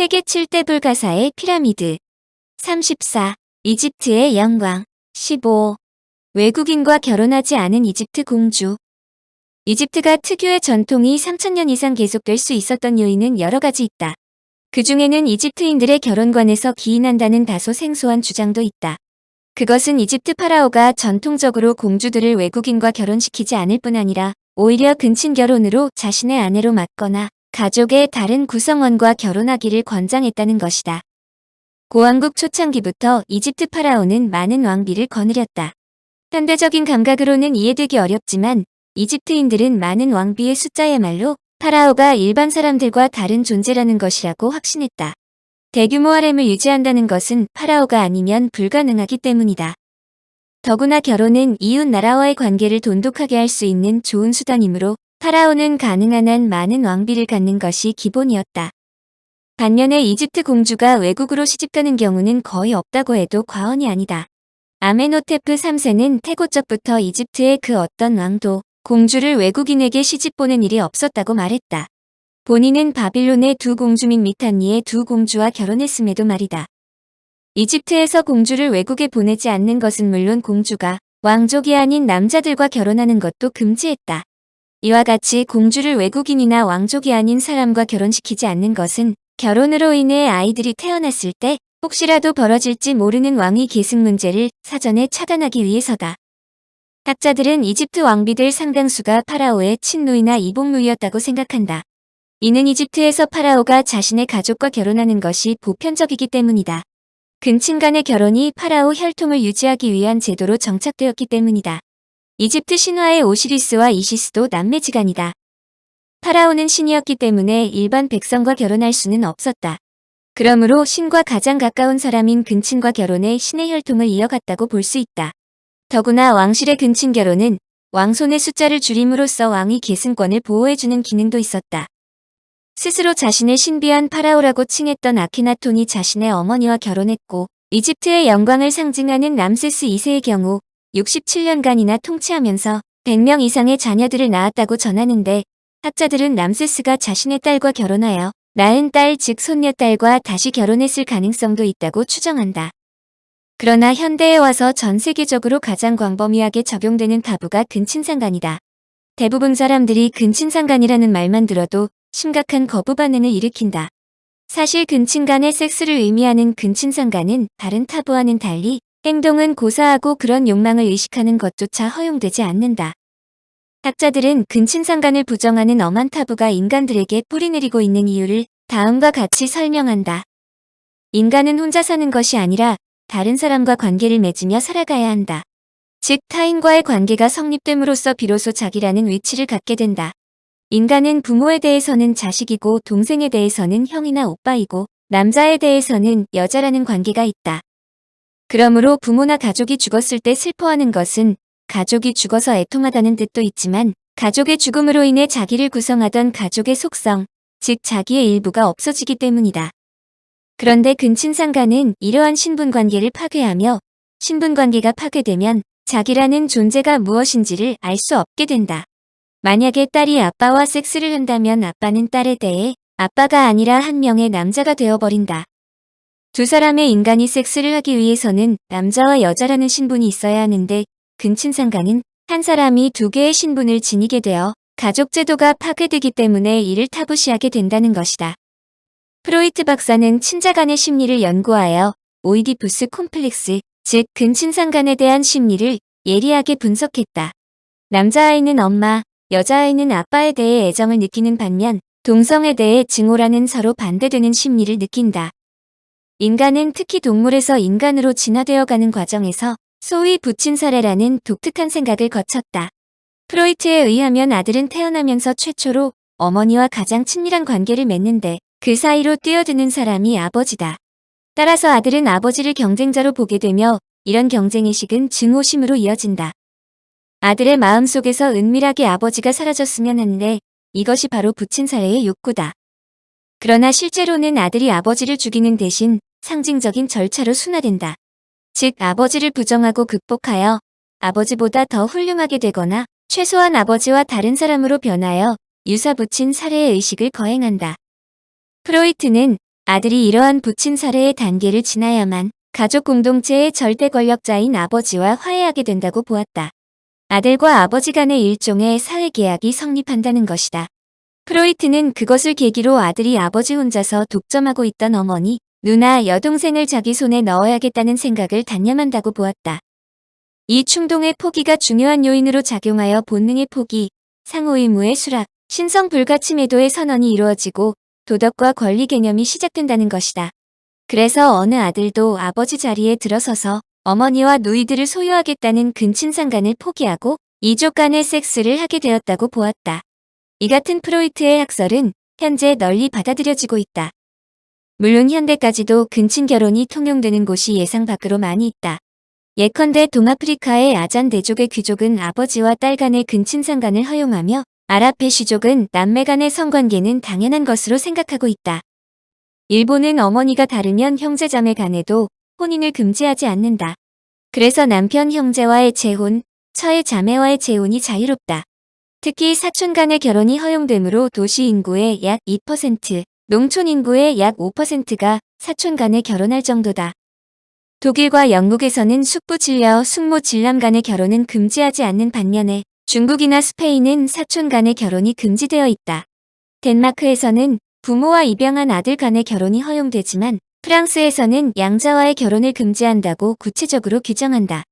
세계 7대 불가사의 피라미드 34. 이집트의 영광 15. 외국인과 결혼하지 않은 이집트 공주 이집트가 특유의 전통이 3천년 이상 계속될 수 있었던 요인은 여러 가지 있다. 그 중에는 이집트인들의 결혼관에서 기인한다는 다소 생소한 주장도 있다. 그것은 이집트 파라오가 전통적으로 공주들을 외국인과 결혼시키지 않을 뿐 아니라 오히려 근친 결혼으로 자신의 아내로 맡거나 가족의 다른 구성원과 결혼하기를 권장했다는 것이다. 고왕국 초창기부터 이집트 파라오는 많은 왕비를 거느렸다. 현대적인 감각으로는 이해되기 어렵지만 이집트인들은 많은 왕비의 숫자야말로 파라오가 일반 사람들과 다른 존재라는 것이라고 확신했다. 대규모 하렘을 유지한다는 것은 파라오가 아니면 불가능하기 때문이다. 더구나 결혼은 이웃 나라와의 관계를 돈독하게 할 수 있는 좋은 수단이므로 파라오는 가능한 한 많은 왕비를 갖는 것이 기본이었다. 반면에 이집트 공주가 외국으로 시집가는 경우는 거의 없다고 해도 과언이 아니다. 아메노테프 3세는 태고적부터 이집트의 그 어떤 왕도 공주를 외국인에게 시집 보낸 일이 없었다고 말했다. 본인은 바빌론의 두 공주민 미탄니의 두 공주와 결혼했음에도 말이다. 이집트에서 공주를 외국에 보내지 않는 것은 물론 공주가 왕족이 아닌 남자들과 결혼하는 것도 금지했다. 이와 같이 공주를 외국인이나 왕족이 아닌 사람과 결혼시키지 않는 것은 결혼으로 인해 아이들이 태어났을 때 혹시라도 벌어질지 모르는 왕위 계승 문제를 사전에 차단하기 위해서다. 학자들은 이집트 왕비들 상당수가 파라오의 친누이나 이복누이였다고 생각한다. 이는 이집트에서 파라오가 자신의 가족과 결혼하는 것이 보편적이기 때문이다. 근친 간의 결혼이 파라오 혈통을 유지하기 위한 제도로 정착되었기 때문이다. 이집트 신화의 오시리스와 이시스도 남매지간이다. 파라오는 신이었기 때문에 일반 백성과 결혼할 수는 없었다. 그러므로 신과 가장 가까운 사람인 근친과 결혼해 신의 혈통을 이어갔다고 볼 수 있다. 더구나 왕실의 근친 결혼은 왕손의 숫자를 줄임으로써 왕위 계승권을 보호해주는 기능도 있었다. 스스로 자신을 신비한 파라오라고 칭했던 아케나톤이 자신의 어머니와 결혼했고 이집트의 영광을 상징하는 람세스 2세의 경우 67년간이나 통치하면서 100명 이상의 자녀들을 낳았다고 전하는데 학자들은 람세스가 자신의 딸과 결혼하여 낳은 딸 즉 손녀딸과 다시 결혼했을 가능성도 있다고 추정한다. 그러나 현대에 와서 전 세계적으로 가장 광범위하게 적용되는 타부가 근친상간이다. 대부분 사람들이 근친상간이라는 말만 들어도 심각한 거부 반응을 일으킨다. 사실 근친 간의 섹스를 의미하는 근친상간은 다른 타부와는 달리 행동은 고사하고 그런 욕망을 의식하는 것조차 허용되지 않는다. 학자들은 근친상간을 부정하는 엄한 타부가 인간들에게 뿌리내리고 있는 이유를 다음과 같이 설명한다. 인간은 혼자 사는 것이 아니라 다른 사람과 관계를 맺으며 살아가야 한다. 즉 타인과의 관계가 성립됨으로써 비로소 자기라는 위치를 갖게 된다. 인간은 부모에 대해서는 자식이고 동생에 대해서는 형이나 오빠이고 남자에 대해서는 여자라는 관계가 있다. 그러므로 부모나 가족이 죽었을 때 슬퍼하는 것은 가족이 죽어서 애통하다는 뜻도 있지만 가족의 죽음으로 인해 자기를 구성하던 가족의 속성, 즉 자기의 일부가 없어지기 때문이다. 그런데 근친상간은 이러한 신분관계를 파괴하며 신분관계가 파괴되면 자기라는 존재가 무엇인지를 알 수 없게 된다. 만약에 딸이 아빠와 섹스를 한다면 아빠는 딸에 대해 아빠가 아니라 한 명의 남자가 되어버린다. 두 사람의 인간이 섹스를 하기 위해서는 남자와 여자라는 신분이 있어야 하는데 근친상간은 한 사람이 두 개의 신분을 지니게 되어 가족 제도가 파괴되기 때문에 이를 타부시하게 된다는 것이다. 프로이트 박사는 친자 간의 심리를 연구하여 오이디푸스 콤플렉스, 즉 근친상간에 대한 심리를 예리하게 분석했다. 남자아이는 엄마, 여자아이는 아빠에 대해 애정을 느끼는 반면 동성에 대해 증오라는 서로 반대되는 심리를 느낀다. 인간은 특히 동물에서 인간으로 진화되어가는 과정에서 소위 부친 사례라는 독특한 생각을 거쳤다. 프로이트에 의하면 아들은 태어나면서 최초로 어머니와 가장 친밀한 관계를 맺는데 그 사이로 뛰어드는 사람이 아버지다. 따라서 아들은 아버지를 경쟁자로 보게 되며 이런 경쟁의식은 증오심으로 이어진다. 아들의 마음속에서 은밀하게 아버지가 사라졌으면 하는데 이것이 바로 부친 사례의 욕구다. 그러나 실제로는 아들이 아버지를 죽이는 대신 상징적인 절차로 순화된다. 즉 아버지를 부정하고 극복하여 아버지보다 더 훌륭하게 되거나 최소한 아버지와 다른 사람으로 변하여 유사 부친 살해의 의식을 거행한다. 프로이트는 아들이 이러한 부친 사례의 단계를 지나야만 가족 공동체의 절대 권력자인 아버지와 화해하게 된다고 보았다. 아들과 아버지 간의 일종의 사회계약이 성립한다는 것이다. 프로이트는 그것을 계기로 아들이 아버지 혼자서 독점하고 있던 어머니, 누나, 여동생을 자기 손에 넣어야겠다는 생각을 단념한다고 보았다. 이 충동의 포기가 중요한 요인으로 작용하여 본능의 포기, 상호 의무의 수락, 신성 불가침해도의 선언이 이루어지고 도덕과 권리 개념이 시작된다는 것이다. 그래서 어느 아들도 아버지 자리에 들어서서 어머니와 누이들을 소유하겠다는 근친상간을 포기하고 이족 간의 섹스를 하게 되었다고 보았다. 이 같은 프로이트의 학설은 현재 널리 받아들여지고 있다. 물론 현대까지도 근친 결혼이 통용되는 곳이 예상 밖으로 많이 있다. 예컨대 동아프리카의 아잔 대족의 귀족은 아버지와 딸 간의 근친 상간을 허용하며 아랍의 시족은 남매 간의 성관계는 당연한 것으로 생각하고 있다. 일본은 어머니가 다르면 형제자매 간에도 혼인을 금지하지 않는다. 그래서 남편 형제와의 재혼, 처의 자매와의 재혼이 자유롭다. 특히 사촌 간의 결혼이 허용되므로 도시 인구의 약 2%, 농촌 인구의 약 5%가 사촌 간에 결혼할 정도다. 독일과 영국에서는 숙부 진려, 숙모 진람 간의 결혼은 금지하지 않는 반면에 중국이나 스페인은 사촌 간의 결혼이 금지되어 있다. 덴마크에서는 부모와 입양한 아들 간의 결혼이 허용되지만 프랑스에서는 양자와의 결혼을 금지한다고 구체적으로 규정한다.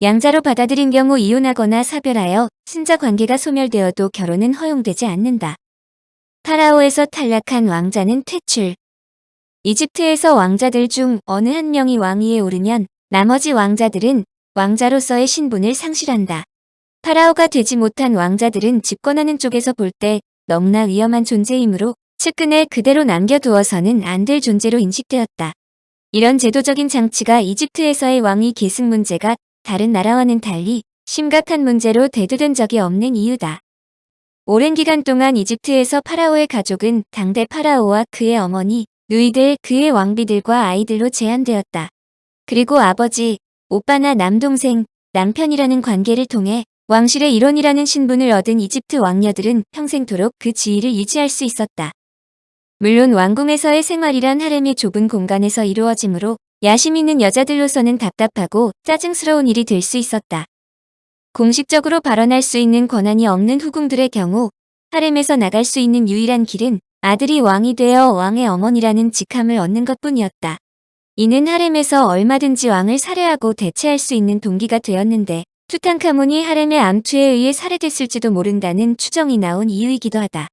양자로 받아들인 경우 이혼하거나 사별하여 친자 관계가 소멸되어도 결혼은 허용되지 않는다. 파라오에서 탈락한 왕자는 퇴출. 이집트에서 왕자들 중 어느 한 명이 왕위에 오르면 나머지 왕자들은 왕자로서의 신분을 상실한다. 파라오가 되지 못한 왕자들은 집권하는 쪽에서 볼 때 너무나 위험한 존재이므로 측근에 그대로 남겨두어서는 안 될 존재로 인식되었다. 이런 제도적인 장치가 이집트에서의 왕위 계승 문제가 다른 나라와는 달리 심각한 문제로 대두된 적이 없는 이유다. 오랜 기간 동안 이집트에서 파라오의 가족은 당대 파라오와 그의 어머니, 누이들, 그의 왕비들과 아이들로 제한되었다. 그리고 아버지, 오빠나 남동생, 남편이라는 관계를 통해 왕실의 일원이라는 신분을 얻은 이집트 왕녀들은 평생토록 그 지위를 유지할 수 있었다. 물론 왕궁에서의 생활이란 하렘의 좁은 공간에서 이루어지므로 야심 있는 여자들로서는 답답하고 짜증스러운 일이 될 수 있었다. 공식적으로 발언할 수 있는 권한이 없는 후궁들의 경우 하렘에서 나갈 수 있는 유일한 길은 아들이 왕이 되어 왕의 어머니라는 직함을 얻는 것뿐이었다. 이는 하렘에서 얼마든지 왕을 살해하고 대체할 수 있는 동기가 되었는데 투탕카몬이 하렘의 암투에 의해 살해됐을지도 모른다는 추정이 나온 이유이기도 하다.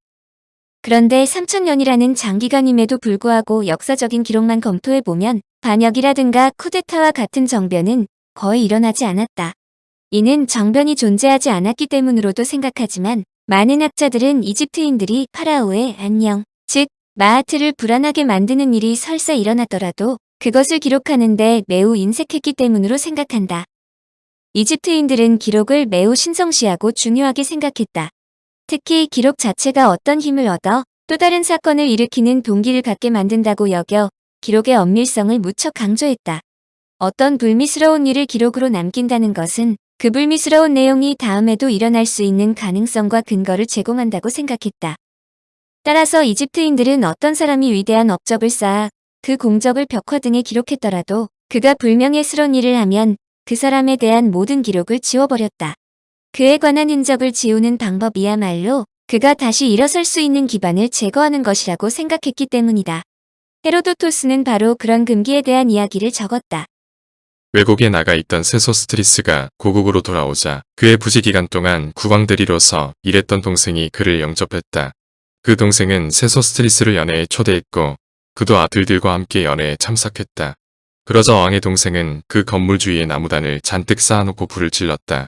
그런데 3천년이라는 장기간임에도 불구하고 역사적인 기록만 검토해보면 반역이라든가 쿠데타와 같은 정변은 거의 일어나지 않았다. 이는 정변이 존재하지 않았기 때문으로도 생각하지만 많은 학자들은 이집트인들이 파라오의 안녕, 즉 마하트를 불안하게 만드는 일이 설사 일어났더라도 그것을 기록하는데 매우 인색했기 때문으로 생각한다. 이집트인들은 기록을 매우 신성시하고 중요하게 생각했다. 특히 기록 자체가 어떤 힘을 얻어 또 다른 사건을 일으키는 동기를 갖게 만든다고 여겨 기록의 엄밀성을 무척 강조했다. 어떤 불미스러운 일을 기록으로 남긴다는 것은 그 불미스러운 내용이 다음에도 일어날 수 있는 가능성과 근거를 제공한다고 생각했다. 따라서 이집트인들은 어떤 사람이 위대한 업적을 쌓아 그 공적을 벽화 등에 기록했더라도 그가 불명예스러운 일을 하면 그 사람에 대한 모든 기록을 지워버렸다. 그에 관한 흔적을 지우는 방법이야말로 그가 다시 일어설 수 있는 기반을 제거하는 것이라고 생각했기 때문이다. 헤로도토스는 바로 그런 금기에 대한 이야기를 적었다. 외국에 나가 있던 세소스트리스가 고국으로 돌아오자 그의 부지 기간 동안 국왕대리로서 일했던 동생이 그를 영접했다. 그 동생은 세소스트리스를 연애에 초대했고 그도 아들들과 함께 연애에 참석했다. 그러자 왕의 동생은 그 건물 주위에 나무단을 잔뜩 쌓아놓고 불을 질렀다.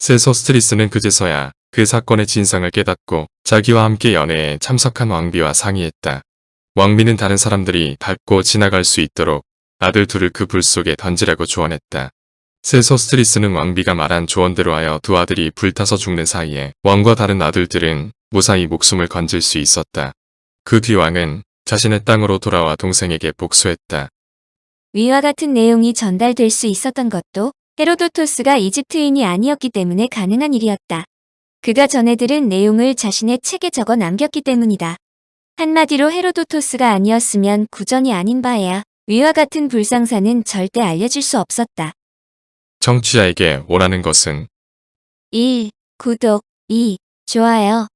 세소스트리스는 그제서야 그 사건의 진상을 깨닫고 자기와 함께 연애에 참석한 왕비와 상의했다. 왕비는 다른 사람들이 밟고 지나갈 수 있도록 아들 둘을 그 불 속에 던지라고 조언했다. 세소스트리스는 왕비가 말한 조언대로 하여 두 아들이 불타서 죽는 사이에 왕과 다른 아들들은 무사히 목숨을 건질 수 있었다. 그 뒤 왕은 자신의 땅으로 돌아와 동생에게 복수했다. 위와 같은 내용이 전달될 수 있었던 것도 헤로도토스가 이집트인이 아니었기 때문에 가능한 일이었다. 그가 전해 들은 내용을 자신의 책에 적어 남겼기 때문이다. 한마디로 헤로도토스가 아니었으면 구전이 아닌 바야. 위와 같은 불상사는 절대 알려질 수 없었다. 청취자에게 원하는 것은 1. 구독 2. 좋아요